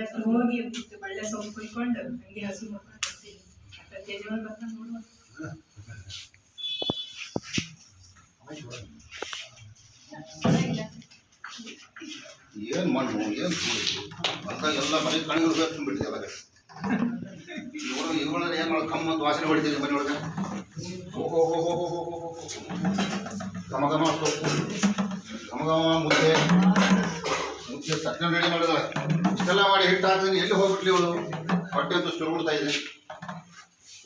ಹತ್ರ ಹೋಗಿ ಒಳ್ಳೆ ಸೊಪ್ಪು ಕುಯ್ಕೊಂಡು ಹಂಗೆ ಹಸು ಯಜಮಾನ್ ಬರ್ತಾನೆ. ಏನ್ ಮಣ್ಣು ಏನ್ ಅಂತ ಎಲ್ಲ ಮನೆ ಬೇಕು ಬಿಟ್ಟಿದೆ ಅವಾಗ. ಇವರು ವಾಸನೆ ಹೊಡಿತಿದ್ದೆ ಮನೆ ಒಳಗೆ. ಓಹೋ. ಘಮ ಘಮ ಘಮ ಘಮ, ಮುದ್ದೆ. ತಟ್ಟೆ ರೆಡಿ ಮಾಡಿದ ಇಷ್ಟೆಲ್ಲ ಮಾಡಿ ಹಿಟ್ಟು ಹಾಕಿದ್ರೆ ಎಲ್ಲಿ ಹೋಗ್ಬಿಟ್ಲಿ ಇವಳು? ಹೊಟ್ಟೆ ಅಂತ ಸುರು ಬಿಡ್ತಾ ಇದೆ.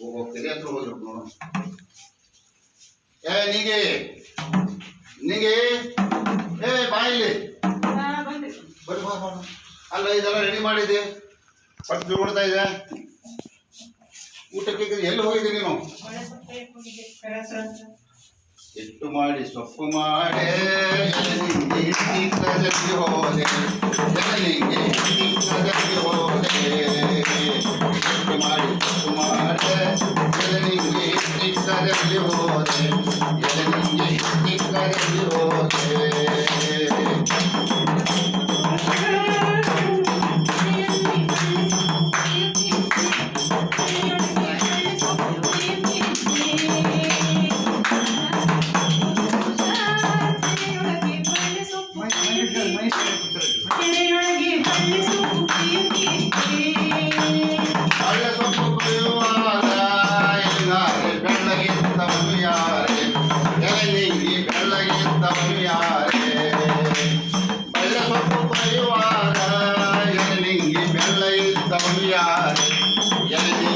ಓಹೋ ಕೆರೆ ಹತ್ರ ಹೋದ್ರು ನೋಡು. ಏ ನಿಗೆ. ನಿಗೆ. ಏ ಬಾಯಿಲಿ. ಬರ್ರಿ ಬಾ. ಅಲ್ಲ ಇದೆಲ್ಲ ರೆಡಿ ಮಾಡಿದೆ ಹೊಟ್ಟೆ ತಿಳ್ಕೊಡ್ತಾ ಇದೆ. ಊಟಕ್ಕೆ ಎಲ್ಲಿ ಹೋಗಿದ್ದೆ ನೀನು? ಎಷ್ಟು ಅಂತ. ಮಾಡಿ ಸೊಪ್ಪು ಮಾಡೇ. ಹೋಗಿ ಹೋದೆ. 大家肯定会我 Yeah.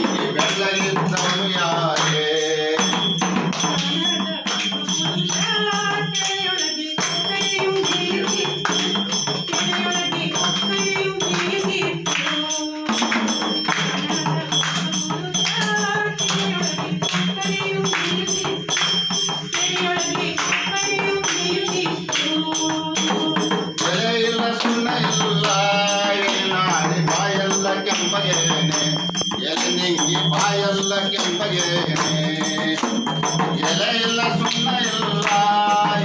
ಎಲೆ ಇಲ್ಲ ಸುಣ್ಣ ಇಲ್ಲ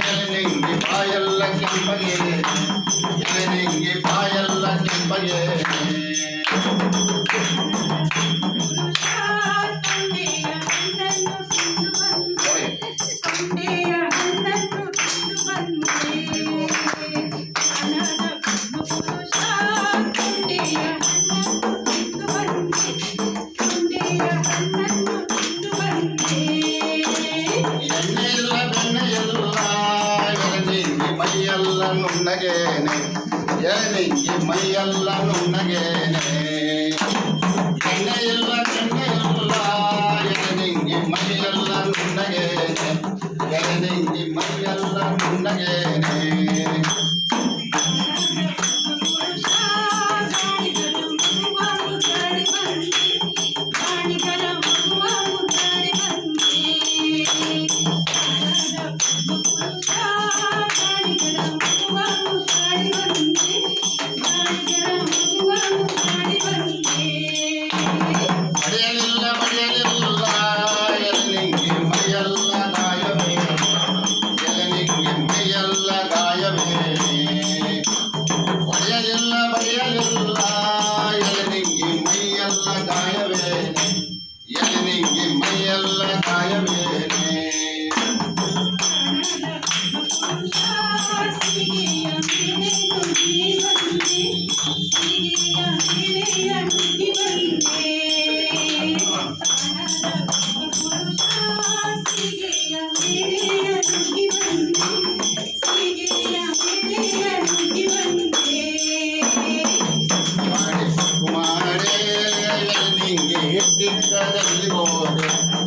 ಎಲೆ ನಿಂಗಿ ಬಾಯೆಲ್ಲ ಕೆಂಪಗೇನೆ ಎಲೆ ನಿಂಗಿ ಬಾಯೆಲ್ಲ ಕೆಂಪಗೇನೆ ಮೈಯೆಲ್ಲ ನುಣ್ಣಗೇನೆ ಎಲೆನಿಂಗಿ ಮೈಯೆಲ್ಲ ನುಣ್ಣಗೇನೆ ಎಣ್ಣೆ ಇಲ್ಲ ಬೆಣ್ಣೆ ಇಲ್ಲ ಎಲೆನಿಂಗಿ ಮೈಯೆಲ್ಲ ನುಣ್ಣಗೇನೆ ಎಲೆನಿಂಗಿ ಮೈಯೆಲ್ಲ ನುಣ್ಣಗೇನೆ ಮಾಡಿ ಸೊಪ್ಪು